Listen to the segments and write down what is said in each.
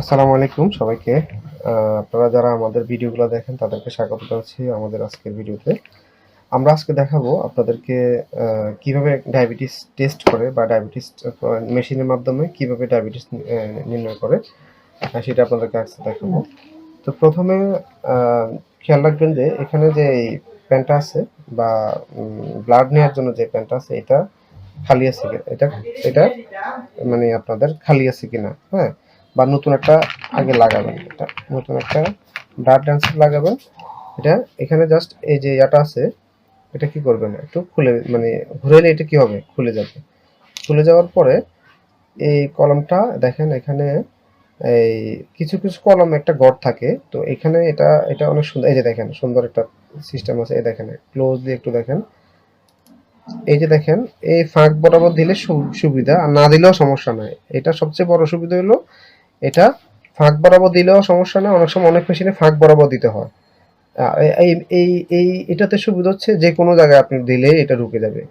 আসসালামু আলাইকুম সবাইকে। আপনারা যারা আমাদের ভিডিওগুলো দেখেন তাদেরকে স্বাগত জানাচ্ছি আমাদের আজকের ভিডিওতে। আমরা আজকে দেখাবো আপনাদেরকে কীভাবে ডায়াবেটিস টেস্ট করে বা ডায়াবেটিস মেশিনের মাধ্যমে কীভাবে ডায়াবেটিস নির্ণয় করে আহ, সেটা আপনাদেরকে আজকে দেখাবো। তো প্রথমে খেয়াল রাখবেন যে এখানে যে প্যান্টটা আছে বা ব্লাড নেওয়ার জন্য যে প্যান্টটা আছে এটা খালি আছে এটা এটা মানে আপনাদের খালি আছে কিনা হ্যাঁ? বা নতুন একটা আগে লাগাবেন। এটা নতুন একটা ব্লাড ড্যান্সার লাগাবেন। এটা এখানে জাস্ট এই যে ইয়াটা আছে, এটা কি করবেন? একটু খুলে মানে ঘুরেলে এটা কি হবে? খুলে যাবে। খুলে যাওয়ার পরে এই কলমটা দেখেন এখানে এই কিছু কিছু কলম একটা গড় থাকে। তো এখানে এটা এটা অনেক সুন্দর, এই যে দেখেন সুন্দর একটা সিস্টেম আছে, এই দেখেন ক্লোজলি একটু দেখেন। এই যে দেখেন, এই ফাঁক বরাবর দিলে সুবিধা, আর না দিলেও সমস্যা নাই। এটা সবচেয়ে বড় সুবিধা হলো এটা ফাঁক বরাবর দিলেও সমস্যা না, অনেক সময় অনেক মেশিনে ফাঁক বরাবর দিতে হয়। এই এই এই, এটাতে সুবিধা হচ্ছে যে কোনো জায়গায় আপনি দিলে এটা ঢুকে যাবে।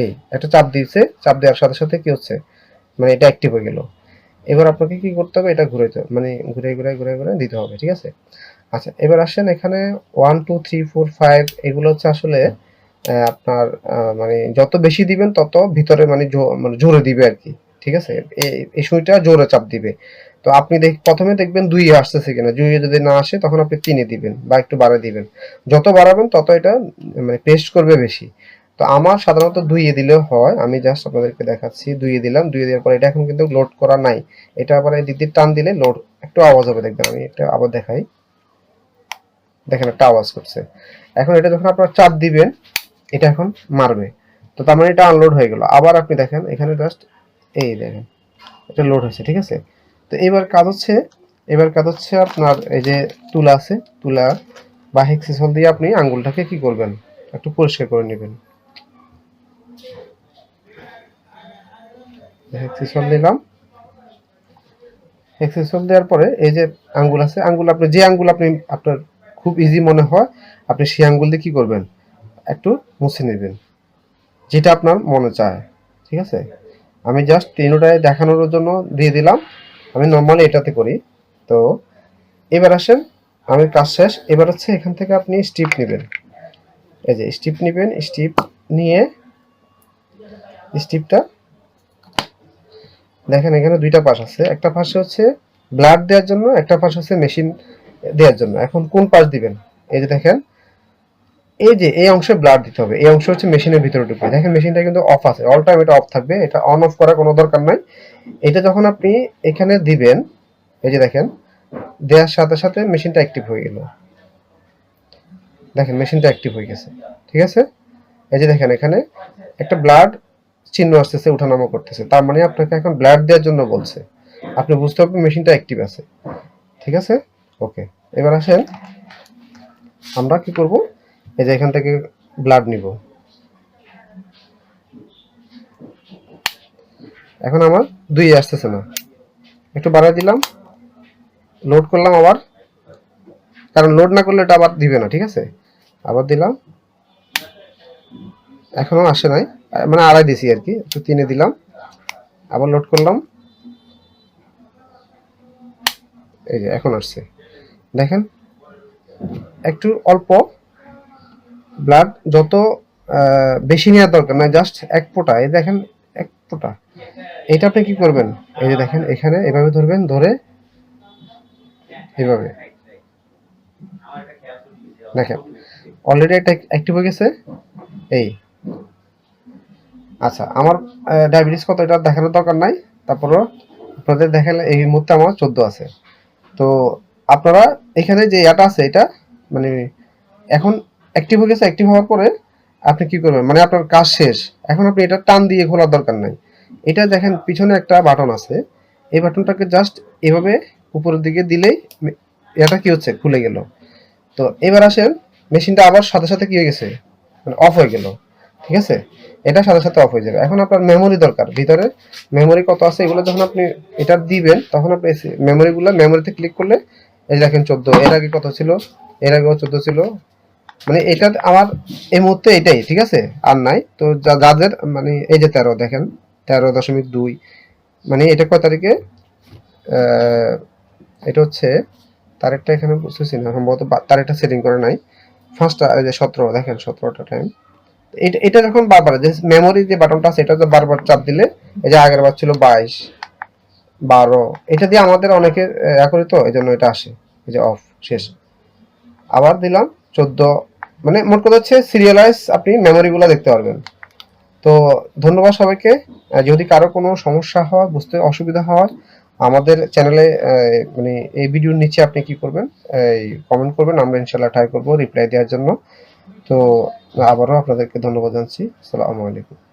এই, একটা চাপ দিয়েছে, চাপ দেওয়ার সাথে সাথে কি হচ্ছে? মানে এটা অ্যাক্টিভ হয়ে গেল। এবার আপনাকে কি করতে হবে? এটা ঘুরাইতে মানে ঘুরে ঘুরে ঘুরে ঘুরে দিতে হবে, ঠিক আছে? আচ্ছা এবার আসেন এখানে one two three four five এগুলো হচ্ছে আসলে আপনার মানে যত বেশি দিবেন তত ভিতরে মানে মানে জোরে দিবে আর কি। ঠিক আছে? এই- সুইটা জোরে চাপ দিবে। তো আপনি দেখ, প্রথমে দেখবেন দুই আসতেছে কিনা। দুইয়ে যদি না আসে, তখন আপনি তিনে দিবেন বা একটু বাড়ায় দিবেন। যত বাড়াবেন, তত এটা মানে পেস্ট করবে বেশি। তো আমার সাধারণত দুইয়ে দিলেও হয়। আমি জাস্ট আপনাদেরকে দেখাচ্ছি দুইয়ে দিলাম। দুইয়ে দেওয়ার পরে এটা এখন কিন্তু লোড করা নাই। এটা আবার এই দিদির টান দিলে লোড একটু আওয়াজ হবে দেখবেন। আমি এটা আবার দেখাই। দেখেন একটা আওয়াজ করছে। এখন এটা যখন আপনারা চাপ দিবেন, এটা এখন মারবে। তো তার মানে এটা আনলোড হয়ে গেল। আবার আপনি দেখেন, এখানে জাস্ট এই দেখেন, এটা লোড হয়েছে, ঠিক আছে? তো এবার কাজ হচ্ছে, এবার কাজ হচ্ছে আপনার এই যে তুলা আছে, তুলা বা হেক্সিসল দিয়ে আপনি আঙ্গুলটাকে কি করবেন? একটু পরিষ্কার করে নেবেন। হেক্সিসল দিলাম হেক্সিসল দেওয়ার পরে এই যে আঙ্গুল আছে, আঙ্গুল আপনি, যে আঙ্গুল আপনি, আপনার খুব ইজি মনে হয়, আপনি সেই আঙ্গুল দিয়ে কি করবেন? একটু মুছে নেবেন, যেটা আপনার মনে চায়, ঠিক আছে? আমি জাস্ট তিনোটায় দেখানোর জন্য দিয়ে দিলাম। আমি নর্মালি এটাতে করি। তো এবার আসেন, আমি কাজ শেষ। এবার হচ্ছে এখান থেকে আপনি স্টিপ নেবেন। এই যে স্টিপ নেবেন স্টিপ নিয়ে স্টিপটা দেখেন এখানে দুইটা পাশ আছে। একটা পাশে হচ্ছে ব্লাড দেওয়ার জন্য, একটা পাশ হচ্ছে মেশিন দেওয়ার জন্য। এখন কোন পাশ দিবেন? এই যে দেখেন এই যে, এই অংশে ব্লাড দিতে হবে। এই অংশ হচ্ছে মেশিনের ভিতরে ঢুকবে। দেখেন মেশিনটা কিন্তু অফ আছে। অল টাইম এটা অফ থাকবে। এটা অন অফ করার কোনো দরকার নাই। এটা যখন আপনি এখানে দিবেন, এই যে দেখেন, দেওয়ার সাথে সাথে মেশিনটা অ্যাক্টিভ হয়ে গেল। দেখেন মেশিনটা অ্যাক্টিভ হয়ে গেছে। ঠিক আছে? এই যে দেখেন, এখানে একটা ব্লাড চিহ্ন আসতেছে ওঠানামা করতেছে। তার মানে আপনাকে এখন ব্লাড দেওয়ার জন্য বলছে। আপনি বুঝতে পারবেন মেশিনটা অ্যাক্টিভ আছে। ঠিক আছে? ওকে এবার আসেন। আমরা কি করব? এই যে এখান থেকে ব্লাড নিব। এখন আমার দুই আসতেছে না। একটু বাড়াই দিলাম। লোড করলাম আবার। কারণ লোড না করলে এটা আবার দিবে না, ঠিক আছে? আবার দিলাম। এখনও আসে নাই। মানে আড়াই দিছি আর কি, একটু তিনে দিলাম। আবার লোড করলাম। এই যে এখন আসছে। দেখেন, একটু অল্প। ব্লাড যত বেশি নেওয়ার দরকার না জাস্ট এক ফোঁটা, এই দেখেন, এক ফোঁটা। এটা আপনি কি করবেন? এই যে দেখেন, এখানে এভাবে ধরবেন, ধরে এভাবে। দেখেন অলরেডি এটা অ্যাক্টিভ হয়ে গেছে, এই। আচ্ছা আমার ডায়াবেটিস কত এটা দেখানোর দরকার নাই, তারপরও আপনাদের দেখালে এই মুহূর্তে আমার চোদ্দ আছে। তো আপনারা এখানে যে ইয়াটা আছে, এটা মানে এখন অ্যাক্টিভ হয়ে গেছে অ্যাক্টিভ হওয়ার পরে আপনি কি করবেন? মানে আপনার কাজ শেষ। এখন আপনি এটা টান দিয়ে খোলার দরকার নাই। এটা দেখেন, পিছনে একটা বাটন আছে। এই বাটনটাকে জাস্ট এভাবে উপরের দিকে দিলেই এটা কি হচ্ছে? খুলে গেল। তো এবার আসেন, মেশিনটা আবার সাথে সাথে কি হয়ে গেছে? মানে অফ হয়ে গেল। ঠিক আছে? এটা সাথে সাথে অফ হয়ে যাবে। এখন আপনার মেমোরি দরকার। ভিতরে মেমোরি কত আছে এগুলো যখন আপনি এটা দিবেন, তখন আপনি মেমোরিগুলো মেমোরিতে ক্লিক করলে, এই দেখেন চোদ্দ, এর আগে কত ছিল? এর আগেও চোদ্দ ছিল। মানে এটা আমার এই মুহূর্তে এটাই, ঠিক আছে? আর নাই। তো যাদের মানে এই যে তেরো, দেখেন, তেরো দশমিক দুই মানে এটা কয় তারিখে? এটা হচ্ছে তারেরটা এখানে বুঝতেছি না, সম্ভবত তারেরটা সেটিং করে নাই। ফার্স্টটা এই যে সতেরো, দেখেন সতেরোটা টাইম এটা এটা যখন বারবার, যে মেমোরি যে বাটনটা আছে, এটা বারবার চাপ দিলে, এই যে আগের বার ছিল বাইশ, বারো, এটা দিয়ে আমাদের অনেকে করি তো, এই জন্য এটা আসে, এই যে অফ শেষ। আবার দিলাম চোদ্দ মানে মোট কথা হচ্ছে সিরিয়ালাইজ আপনি মেমোরিগুলো দেখতে পারবেন। তো ধন্যবাদ সবাইকে। যদি কারও কোনো সমস্যা হয়, বুঝতে অসুবিধা হয়, আমাদের চ্যানেলে মানে এই ভিডিওর নিচে আপনি কি করবেন, এই কমেন্ট করবেন, আমরা ইনশাল্লাহ ট্রাই করব রিপ্লাই দেওয়ার জন্য। তো আবারও আপনাদেরকে ধন্যবাদ জানাচ্ছি। আসসালামু আলাইকুম।